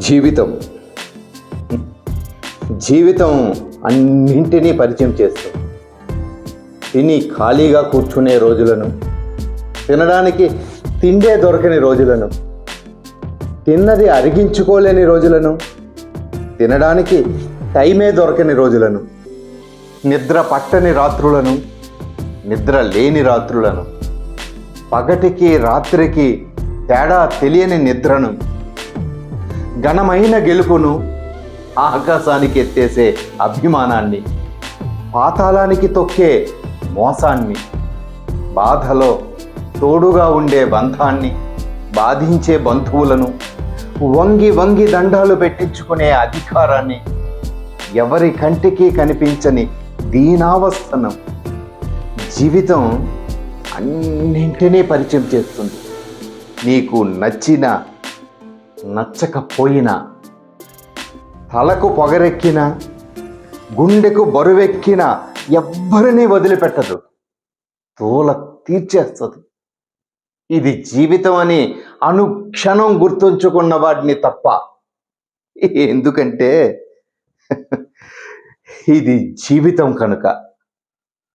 జీవితం. జీవితం అన్నింటినీ పరిచయం చేస్తుంది. తిని ఖాళీగా కూర్చునే రోజులను తినడానికి తిండే దొరకని రోజులను తిన్నది అరిగించుకోలేని రోజులను తినడానికి టైమే దొరకని రోజులను నిద్ర పట్టని రాత్రులను నిద్ర లేని రాత్రులను పగటికి రాత్రికి తేడా తెలియని నిద్రను ఘనమైన గెలుపును ఆకాశానికి ఎత్తేసే అభిమానాన్ని పాతాళానికి తొక్కే మోసాన్ని బాధలో తోడుగా ఉండే బంధాన్ని బాధించే బంధువులను వంగి వంగి దండాలు పెట్టించుకునే అధికారాన్ని ఎవరి కంటికి కనిపించని దీనావస్థనం జీవితం అన్నింటినీ పరిచయం చేస్తుంది. నీకు నచ్చిన నచ్చకపోయినా తలకు పొగరెక్కిన గుండెకు బరువెక్కిన ఎవ్వరినీ వదిలిపెట్టదు. తోల తీర్చేస్తుంది. ఇది జీవితం అని అనుక్షణం గుర్తుంచుకున్న వాడిని తప్ప ఎందుకంటే ఇది జీవితం కనుక.